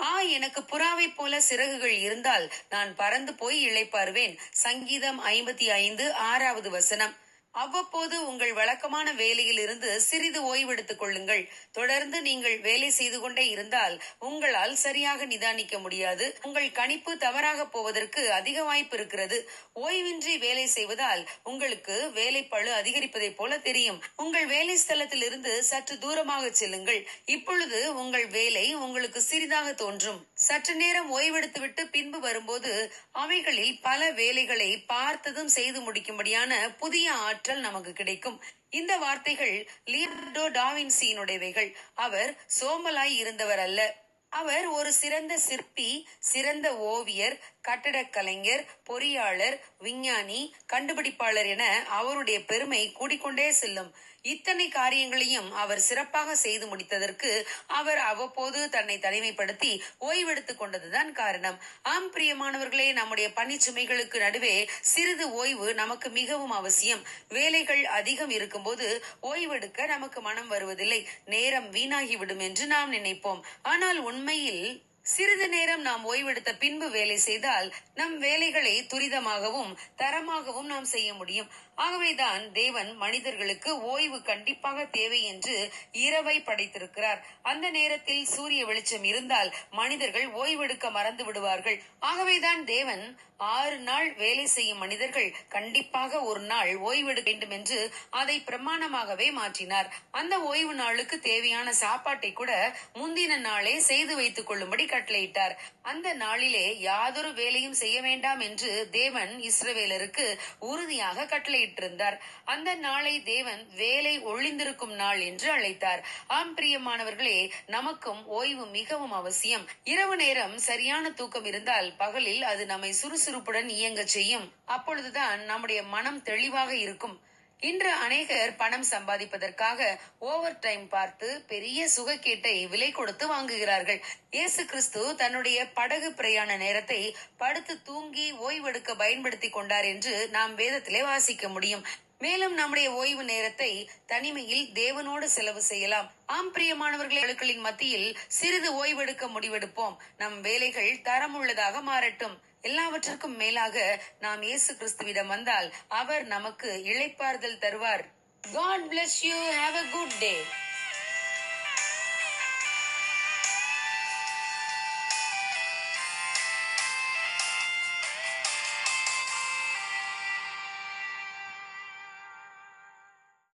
ஆ எனக்கு புறாவை போல சிறகுகள் இருந்தால் நான் பறந்து போய் இழைப்பாருவேன். சங்கீதம் ஐம்பத்தி ஐந்து ஆறாவது வசனம். அவ்வப்போது உங்கள் வழக்கமான வேலையில் இருந்து சிறிது ஓய்வெடுத்துக் கொள்ளுங்கள். தொடர்ந்து நீங்கள் வேலை செய்து கொண்டே இருந்தால் உங்களால் சரியாக நிதானிக்க முடியாது. உங்கள் கணிப்பு தவறாக போவதற்கு அதிக வாய்ப்பு இருக்கிறது. ஓய்வின்றி வேலை செய்வதால் உங்களுக்கு வேலைப்பளு அதிகரிப்பதை போல தெரியும். உங்கள் வேலை ஸ்தலத்தில் இருந்து சற்று தூரமாக செல்லுங்கள். இப்பொழுது உங்கள் வேலை உங்களுக்கு சிறிதாக தோன்றும். சற்று நேரம் ஓய்வெடுத்துவிட்டு பின்பு வரும்போது அவைகளில் பல வேலைகளை பார்த்ததும் செய்து முடிக்கும்படியான புதிய ஆற்றல் நமக்கு கிடைக்கும். இந்த வார்த்தைகள் லியர்டோ டாவின்சியினுடையவைகள். அவர் சோம்பலாய் இருந்தவர் அல்ல அவர் ஒரு சிறந்த சிற்பி சிறந்த ஓவியர் கட்டடக் கலைஞர் பொறியாளர் விஞ்ஞானி கண்டுபிடிப்பாளர் என அவருடைய பெருமை கூடிக்கொண்டே செல்லும். இத்தனை காரியங்களையும் அவர் சிறப்பாக செய்து முடித்ததற்கு அவர் அவ்வப்போது தன்னை தனிமைப்படுத்தி ஓய்வெடுத்துக் கொண்டதுதான் காரணம். ஆம் பிரியமானவர்களே நம்முடைய பணிச்சுமைகளுக்கு நடுவே சிறிது ஓய்வு நமக்கு மிகவும் அவசியம். வேலைகள் அதிகம் இருக்கும்போது ஓய்வெடுக்க நமக்கு மனம் வருவதில்லை. நேரம் வீணாகிவிடும் என்று நாம் நினைப்போம். ஆனால் உண்மையில் சிறிது நேரம் நாம் ஓய்வெடுத்த பின்பு வேலை செய்தால் நம் வேலைகளை துரிதமாகவும் தரமாகவும் நாம் செய்ய முடியும். ஆகவேதான் தேவன் மனிதர்களுக்கு ஓய்வு கண்டிப்பாக தேவை என்று இரவை படைத்திருக்கிறார். அந்த நேரத்தில் சூரிய வெளிச்சம் இருந்தால் மனிதர்கள் ஓய்வெடுக்க மறந்து விடுவார்கள். ஆகவேதான் தேவன் ஆறு நாள் வேலை செய்யும் மனிதர்கள் கண்டிப்பாக ஒரு நாள் ஓய்வெடுக்க வேண்டும் என்று அதை பிரமாணமாகவே மாற்றினார். அந்த ஓய்வு நாளுக்கு தேவையான சாப்பாட்டை கூட முந்தின நாளே செய்து வைத்துக் கொள்ளும்படி கட்டளையிட்டார். அந்த நாளிலே யாதொரு வேலையும் செய்ய வேண்டாம் என்று தேவன் இஸ்ரவேலருக்கு உறுதியாக கட்டளையிட்டிருந்தார். அந்த நாளை தேவன் வேலை ஒளிந்திருக்கும் நாள் என்று அழைத்தார். ஆம் பிரியமானவர்களே நமக்கும் ஓய்வு மிகவும் அவசியம். இரவு நேரம் சரியான தூக்கம் இருந்தால் பகலில் அது நம்மை சுறுசுறுப்புடன் இயங்க செய்யும். அப்பொழுதுதான் நம்முடைய மனம் தெளிவாக இருக்கும். இன்று அநேகர் பணம் சம்பாதிப்பதற்காக ஓவர் டைம் பார்த்து பெரிய சுகக்கேட்டை விலை கொடுத்து வாங்குகிறார்கள். இயேசு கிறிஸ்து தன்னுடைய படகு பிரயாண நேரத்தை படுத்து தூங்கி ஓய்வெடுக்க பயன்படுத்தி கொண்டார் என்று நாம் வேதத்திலே வாசிக்க முடியும். மேலும் நம்முடைய ஓய்வு நேரத்தை தனிமையில் தேவனோடு செலவு செய்யலாம். ஆம் பிரியமானவர்களின் மத்தியில் சிறிது ஓய்வெடுக்க முடிவெடுப்போம். நம் வேலைகள் தரமுள்ளதாக மாறட்டும். எல்லாவற்றிற்கும் மேலாக நாம் இயேசு கிறிஸ்துவிடம் வந்தால் அவர் நமக்கு இளைப்பாறுதல் தருவார். God bless you have a good day